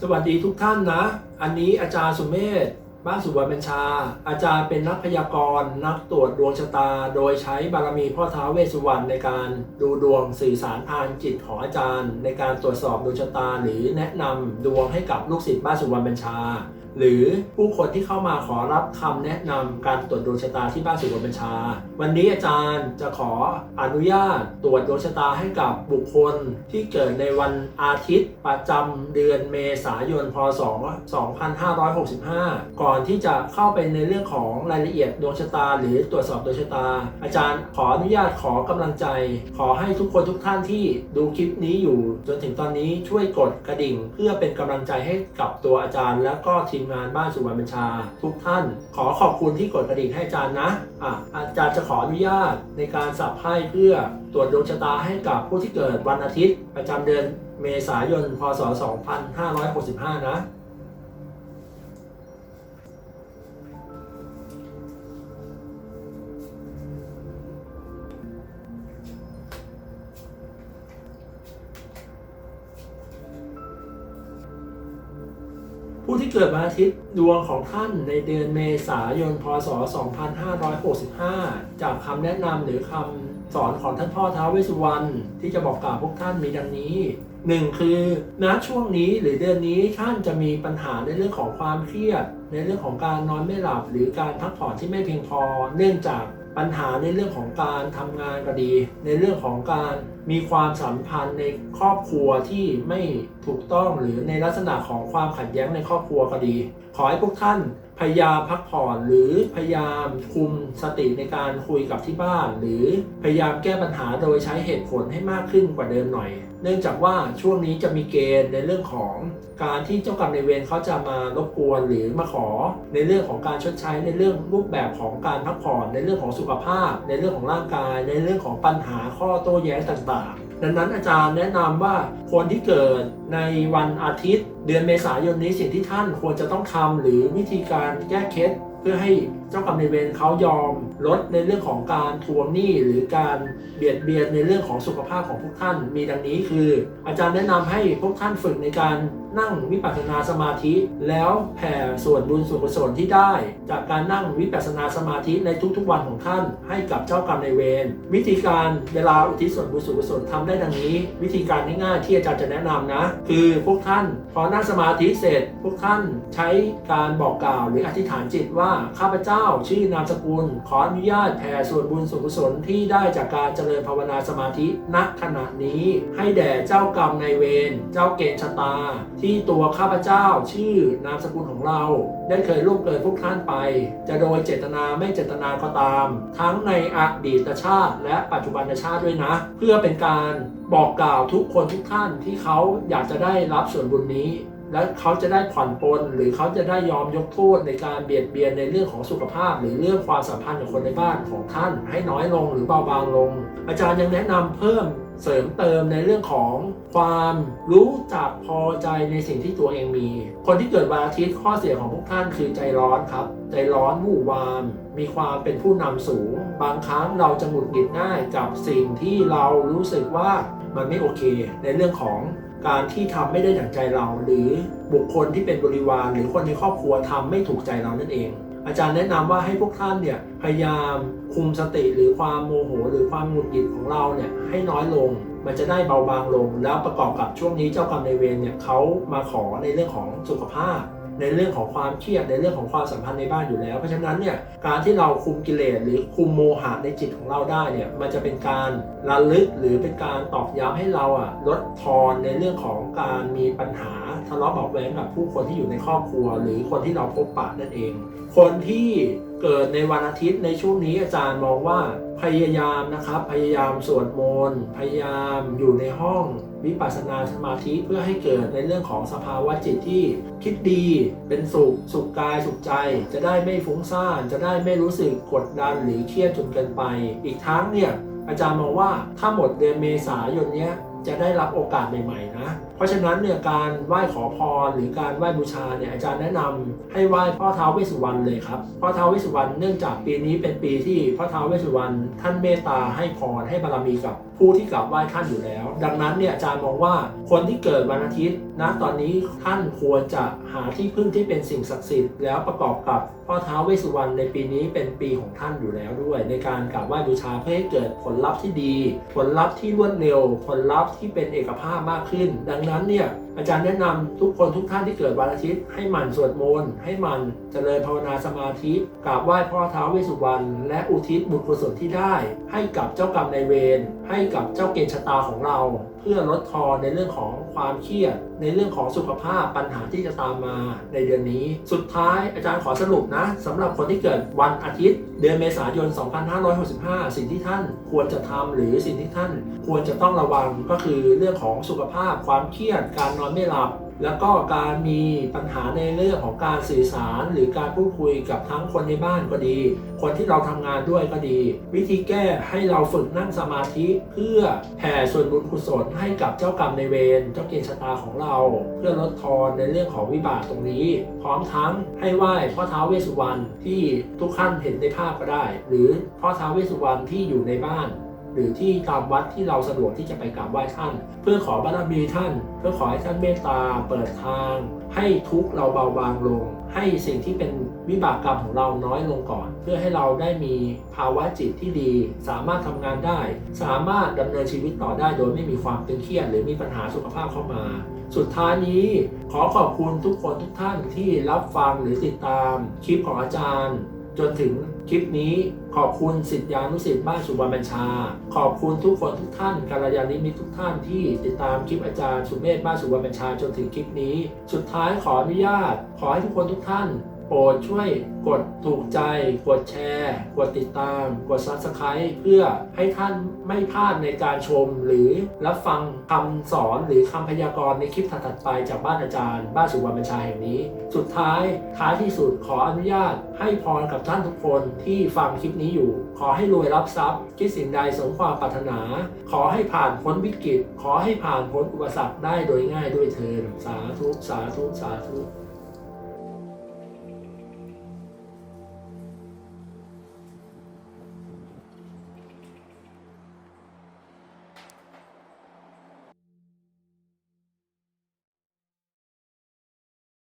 สวัสดีทุกท่านนะ อันนี้อาจารย์สุเมธ บ้านสุวรรณบัญชา อาจารย์เป็นนักพยากรณ์นักตรวจดวงชะตา โดยใช้บารมีพ่อท้าเวสสุวรรณในการดูดวงสื่อสารทางจิตของอาจารย์ ในการตรวจสอบดวงชะตาหรือแนะนำดวงให้กับลูกศิษย์บ้านสุวรรณบัญชา หรือผู้คนที่เข้ามาขอรับคำแนะนำการตรวจดวงชะตาที่บ้านสุวรรณบัญชา วันนี้อาจารย์จะขออนุญาตตรวจดวงชะตาให้กับบุคคลที่เกิดในวันอาทิตย์ประจำเดือนเมษายนพศ 2565 ก่อนที่จะเข้าไปในเรื่องของรายละเอียดดวงชะตา หรือตรวจสอบดวงชะตา อาจารย์ขออนุญาตขอกำลังใจ ขอให้ทุกคนทุกท่านที่ดูคลิปนี้อยู่ จนถึงตอนนี้ช่วยกดกระดิ่ง เพื่อเป็นกำลังใจให้กับตัวอาจารย์ และก็ทีมงานบ้านสุวรรณบัญชา ทุกท่าน ขอขอบคุณที่กดกระดิ่งให้อาจารย์นะอะอาจารย์จะขออนุญาตในการสับไพ่เพื่อตรวจดวงชะตาให้กับผู้ที่เกิดวันอาทิตย์ ประจำเดือนเมษายน พศ 2565 นะ ผู้ที่เกิดวันอาทิตย์ดวงของท่านในเดือนเมษายนพศ 2565 จากคำแนะนำหรือคำสอนของท่านพ่อท้าวเวสสุวรรณที่จะบอกกล่าวพวกท่านมีดังนี้หนึ่งคือณช่วงนี้หรือเดือนนี้ท่านจะมีปัญหาในเรื่องของความเครียด ในเรื่องของการนอนไม่หลับ หรือการพักผ่อนที่ไม่เพียงพอ เนื่องจาก ปัญหาในเรื่องของการทำงานก็ดี ในเรื่องของการมีความสัมพันธ์ในครอบครัวที่ไม่ถูกต้องหรือในลักษณะของความขัดแย้งในครอบครัวก็ดี ขอให้พวกท่าน พยายามพักผ่อนหรือพยายามคุมสติในการคุยกับที่บ้าน หรือพยายามแก้ปัญหาโดยใช้เหตุผลให้มากขึ้นกว่าเดิมหน่อย เนื่องจากว่าช่วงนี้จะมีเกณฑ์ในเรื่องของการที่เจ้ากรรมในเวรเขาจะมารบกวนหรือมาขอ ในเรื่องของการชดใช้ในเรื่องรูปแบบของการพักผ่อน ในเรื่องของสุขภาพ ในเรื่องของร่างกาย ในเรื่องของปัญหาข้อโต้แย้งต่างๆ ดังนั้นอาจารย์แนะนำว่าคนที่เกิดในวันอาทิตย์ เดือนเมษายนนี้สิ่งที่ท่านควรจะต้องทำหรือวิธีการแก้เคล็ดเพื่อให้เจ้ากรรมนายเวรเขายอมลดในเรื่องของการทวงหนี้หรือการเบียดเบียนในเรื่องของสุขภาพของพวกท่านมีดังนี้คือ อาจารย์แนะนำให้พวกท่านฝึกในการ นั่งวิปัสสนาสมาธิแล้วแผ่ส่วนบุญส่วนกุศลที่ได้ จากการนั่งวิปัสสนาสมาธิในทุกๆวันของท่านให้กับเจ้ากรรมในเวรวิธีการเวลาอุทิศส่วนบุญส่วนกุศลทำได้ดังนี้ วิธีการง่ายๆที่อาจารย์จะแนะนำนะ คือพวกท่านพอนั่งสมาธิเสร็จ พวกท่านใช้การบอกกล่าวหรืออธิษฐานจิตว่าข้าพเจ้าชื่อนามสกุล ขออนุญาตแผ่ส่วนบุญส่วนกุศลที่ได้จากการเจริญภาวนาสมาธิณขณะนี้ ให้แด่เจ้ากรรมในเวรเจ้าเกณฑ์ชะตาที่ตัวข้าพเจ้าชื่อนามสกุลของเรา ได้เคยล่วงเกินพวกท่านไป จะโดยเจตนาไม่เจตนาก็ตาม ทั้งในอดีตชาติ และปัจจุบันชาติด้วยนะ เพื่อเป็นการบอกกล่าวทุกคนทุกท่านที่เขาอยากจะได้รับส่วนบุญนี้และเขาจะได้ผ่อนปลนหรือเขาจะได้ยอมยกโทษในการเบียดเบียนในเรื่องของสุขภาพ หรือเรื่องความสัมพันธ์กับคนในบ้านของท่าน ให้น้อยลงหรือเบาบางลง อาจารย์ยังแนะนำเพิ่ม เสริมเติมในเรื่องของความรู้จักพอใจในสิ่งที่ตัวเองมี คนที่เกิดวันอาทิตย์ข้อเสียของพวกท่านคือใจร้อนครับ ใจร้อนวู่วามมีความเป็นผู้นำสูง บางครั้งเราจะหงุดหงิดง่ายกับสิ่งที่เรารู้สึกว่ามันไม่โอเค ในเรื่องของการที่ทำไม่ได้อย่างใจเรา หรือบุคคลที่เป็นบริวาร หรือคนในครอบครัวทำไม่ถูกใจเรานั่นเอง อาจารย์แนะนำว่าให้พวกท่านเนี่ยพยายามคุมสติหรือความโมโห หรือความหงุดหงิดของเราเนี่ยให้น้อยลง มันจะได้เบาบางลง แล้วประกอบกับช่วงนี้เจ้ากรรมนายเวรเนี่ยเขามาขอในเรื่องของสุขภาพ ในเรื่องของความเครียดในเรื่องของความสัมพันธ์ในบ้านอยู่แล้ว เพราะฉะนั้นเนี่ยการที่เราคุมกิเลสหรือคุมโมหะในจิตของเราได้เนี่ยมันจะเป็นการระลึกหรือเป็นการตอกย้ำให้เราอะลดทอนในเรื่องของการมีปัญหาทะเลาะเบาะแว้งกับผู้คนที่อยู่ในครอบครัว หรือคนที่เราพบปะนั่นเอง คนที่เกิดในวันอาทิตย์ในช่วงนี้อาจารย์มองว่าพยายามนะครับพยายามสวดมนต์พยายามอยู่ในห้อง วิปัสสนาสมาธิเพื่อให้เกิดในเรื่องของสภาวะจิตที่คิดดีเป็นสุข สุขกายสุขใจ จะได้ไม่ฟุ้งซ่าน จะได้ไม่รู้สึกกดดันหรือเครียดจนเกินไป อีกทั้งเนี่ยอาจารย์มองว่าถ้าหมดเดือนเมษายนเนี้ยจะได้รับโอกาสใหม่ๆนะ เพราะฉะนั้นเนี่ยการไหว้ขอพรหรือการไหว้บูชาเนี่ยอาจารย์แนะนำให้ไหว้พ่อท้าวเวสสุวรรณเลยครับ พ่อท้าวเวสสุวรรณเนื่องจากปีนี้เป็นปีที่พ่อท้าวเวสสุวรรณท่านเมตตาให้พรให้บารมีกับ ผู้ที่กราบไหว้ท่านอยู่แล้ว ดังนั้นเนี่ยอาจารย์มองว่าคนที่เกิดวันอาทิตย์นะตอนนี้ท่านควรจะหาที่พึ่งที่เป็นสิ่งศักดิ์สิทธิ์แล้วประกอบกับพ่อท้าวเวสสุวรรณในปีนี้เป็นปีของท่านอยู่แล้วด้วย ในการกราบไหว้บูชาเพื่อให้เกิดผลลัพธ์ที่ดี ผลลัพธ์ที่รวดเร็ว ผลลัพธ์ที่เป็นเอกภาพมากขึ้น ดังนั้นเนี่ยอาจารย์แนะนำทุกคนทุกท่านที่เกิดวันอาทิตย์ให้หมั่นสวดมนต์ให้หมั่นเจริญภาวนาสมาธิกราบไหว้พ่อท้าวเวสสุวรรณและอุทิศบุญกุศลที่ได้ ให้กับเจ้ากรรมนายเวรให้กับเจ้าเกณฑ์ชะตาของเรา เพื่อลดทอนในเรื่องของความเครียด ในเรื่องของสุขภาพปัญหาที่จะตามมาในเดือนนี้ สุดท้ายอาจารย์ขอสรุปนะสำหรับคนที่เกิดวันอาทิตย์ เดือนเมษายน 2565 สิ่งที่ท่านควรจะทำหรือสิ่งที่ท่าน ควรจะต้องระวังก็คือเรื่องของสุขภาพความเครียดการนอนไม่หลับ แล้วก็การมีปัญหาในเรื่องของการสื่อสาร หรือการพูดคุยกับทั้งคนในบ้านก็ดี คนที่เราทำงานด้วยก็ดี วิธีแก้ให้เราฝึกนั่งสมาธิ เพื่อแผ่ส่วนบุญกุศลให้กับเจ้ากรรมในเวรเจ้าเกณฑ์ชะตาของเรา เพื่อลดทอนในเรื่องของวิบากตรงนี้ พร้อมทั้งให้ไหว้พ่อท้าวเวสสุวรรณที่ทุกท่านเห็นในภาพก็ได้ หรือพ่อท้าวเวสสุวรรณที่อยู่ในบ้าน หรือที่ตามวัดที่เราสะดวกที่จะไปกราบไหว้ท่าน เพื่อขอบารมีท่าน เพื่อขอให้ท่านเมตตาเปิดทาง ให้ทุกเราเบาบางลง ให้สิ่งที่เป็นวิบากกรรมของเราน้อยลงก่อน เพื่อให้เราได้มีภาวะจิตที่ดี สามารถทำงานได้ สามารถดำเนินชีวิตต่อได้โดยไม่มีความตึงเครียดหรือมีปัญหาสุขภาพเข้ามา สุดท้ายนี้ขอขอบคุณทุกคนทุกท่านที่รับฟังหรือติดตามคลิปของอาจารย์ จนถึงคลิปนี้ขอบคุณสิทธิานุสิทธิ์บ้านสุวรรณบัญชา ขอบคุณทุกคนทุกท่านกัลยาณมิตรทุกท่านที่ติดตามคลิปอาจารย์สุเมธบ้านสุวรรณบัญชาจนถึงคลิปนี้ สุดท้ายขออนุญาต ขอให้ทุกคนทุกท่าน โปรดช่วยกดถูกใจ กดแชร์ กดติดตาม กด Subscribe เพื่อให้ท่านไม่พลาดในการชม หรือรับฟังคำสอนหรือคำพยากรณ์ในคลิปถัดๆไปจากบ้านอาจารย์ บ้านสุวรรณบัญชาแห่งนี้ สุดท้ายท้ายที่สุดขออนุญาต ให้พรกับท่านทุกคนที่ฟังคลิปนี้อยู่ ขอให้รวยรับทรัพย์ คิดสิ่งใดสมความปรารถนา ขอให้ผ่านพ้นวิกฤต ขอให้ผ่านพ้นอุปสรรคได้โดยง่ายด้วยเทินสาธุสาธุสาธุ